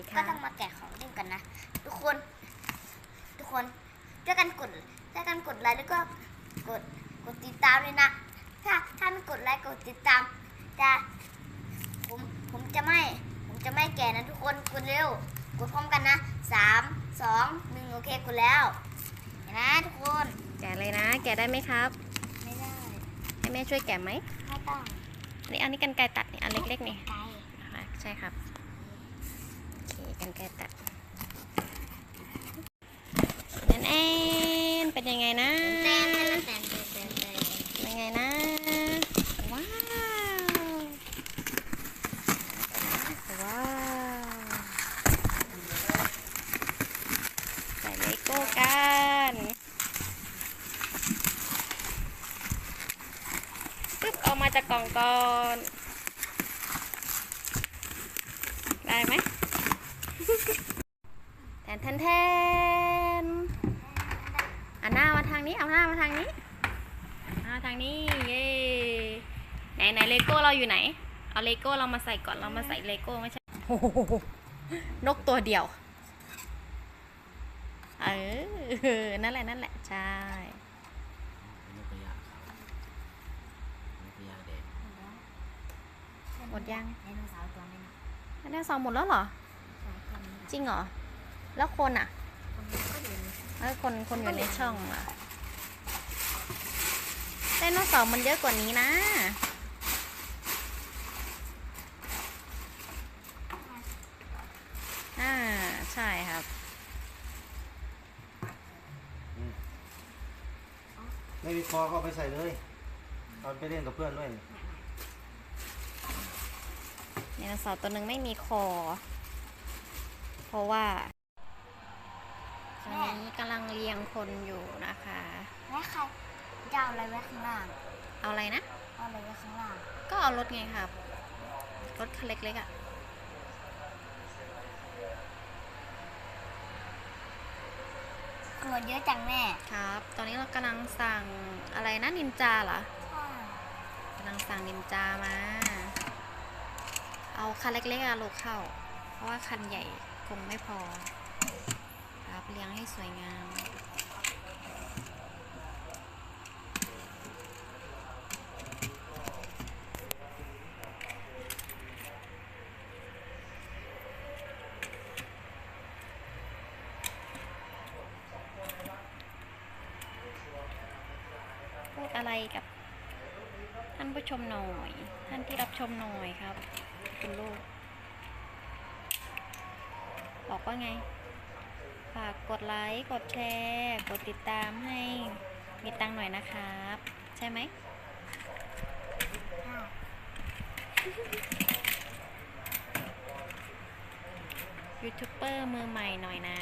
ดีก็ค่ะต้องมาแกะของเล่นกันนะ ทุกคน ทุกคนช่วยกันกดช่วยกันกดไลค์แล้วก็กดกดติดตามเลยนะ ถ้าถ้าไม่กดไลค์กดติดตามจะผมผมจะไม่ผมจะไม่แก่นะทุกคนกดเร็วกดพร้อมกันนะสามสองหนึ่งโอเคกดแล้วเห็นนะทุกคน แกะเลยนะ แกะได้ไหมครับ ไม่ได้ ให้แม่ช่วยแกะไหมไม่ต้องอันนี้อันนี้กันไกรตัดนี่อันเล็กๆนี่ไกลนะคะใช่ครับ โอเคกันไกรตัดนั่นเองเป็นยังไงนะเต้นเต้นเต้นเต้นเต้นเต้นเป็นไงนะ ว้าว ว้าวใส่เลโก้กันปึ๊บออกมาจากกล่องก่อน ได้ไหม แทนแทนแทนอันหน้ามาทางนี้ เอา หน้ามาทางนี้เอาทางนี้ เย้ไหนไหนเลโก้เราอยู่ไหน เอาเลโก้เรามาใส่ก่อน เรามาใส่เลโก้ไม่ใช่โอ้โหนกตัวเดียว เออ นั่นแหละนั่นแหละ ใช่นกกระยาขาวนกกระยาแดงหมดยังไดโนเสาร์ตัวนี้นะอันนี้สองหมดแล้วเหรอสองตัวนี้จริงเหรอ แล้วคนอะ คนนี้ก็อยู่ในเอ้ยคนคนอยู่ในช่องอะ ไดโนเสาร์มันเยอะกว่านี้นะ อ่า ใช่ครับ ไม่มีคอก็เอาไปใส่เลยตอนไปเล่นกับเพื่อนด้วยนี่ไดโนเสาร์ตัวหนึ่งไม่มีคอ เพราะว่าตอนนี้กำลังเรียงคนอยู่นะคะแม่ใคร จะเอาอะไรไว้ข้างล่าง เอาอะไรนะ เอาอะไรไว้ข้างล่าง ก็เอารถไงครับ รถคันเล็กๆอะ่ะตัวเยอะจังแม่ครับ ตอนนี้เรากำลังสั่งอะไรนะนินจาเหรอใช่กำลังสั่งนินจามา เอาคันเล็กๆอะลูกเข้า เพราะว่าคันใหญ่คงไม่พอ ครับเลี้ยงให้สวยงาม พูด อะไรกับท่านผู้ชมหน่อย ท่านที่รับชมหน่อยครับ คุณลูก บอกว่าไง ฝากกดไลค์กดแชร์ กดติดตามให้มีตังหน่อยนะครับ ใช่ไหมยูทูบเบอร์มือใหม่หน่อยนะ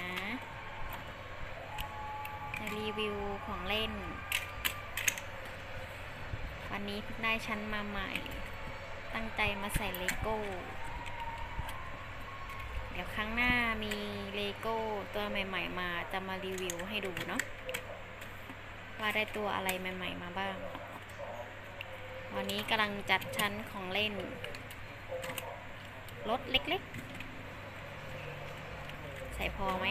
รีวิวของเล่น วันนี้ได้ชั้นมาใหม่ ตั้งใจมาใส่เลโก้ เดี๋ยวครั้งหน้ามีเลโก้ตัวใหม่ ๆ มาจะมารีวิวให้ดูเนาะ ว่าได้ตัวอะไรใหม่ ๆ มาบ้าง วันนี้กำลังจัดชั้นของเล่น รถเล็ก ๆ ใส่พอไหม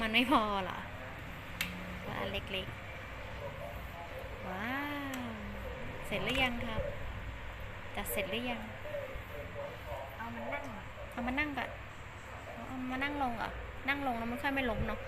มันไม่พอเหรอว่าอันเล็ก ๆ ว้าว เสร็จหรือยังครับ จัดเสร็จหรือยัง เอามันนั่ง เอามานั่งก่อนเอามานั่งลงอะ นั่งลงแล้วมันค่อยไม่ล้มเนาะ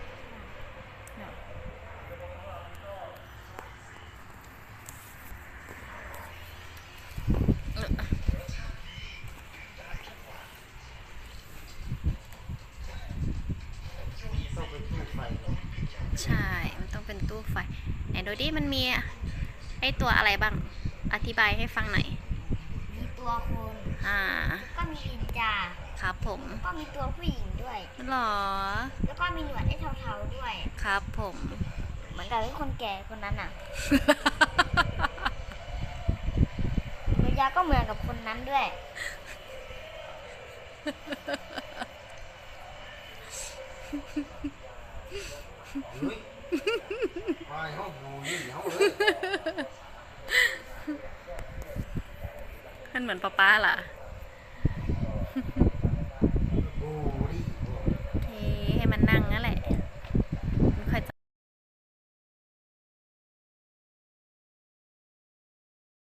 ใช่ มันต้องเป็นตู้ไฟ ไหนดูดิ มันมีไอตัวอะไรบ้าง อธิบายให้ฟังหน่อย มีตัวคนอ่า ก็มีอินจา ครับผมก็มีตัวผู้หญิงด้วย หรอ แล้วก็มีหนวดไอ้เทาๆด้วย ครับผม เหมือนกับไอ้คนแก่คนนั้นอะเรือยาก็เหมือนกับคนนั้นด้วยเฮ้ยไปห้องงูนี่เดี๋ยวเอ้ย มันเหมือนป๊าป้าล่ะ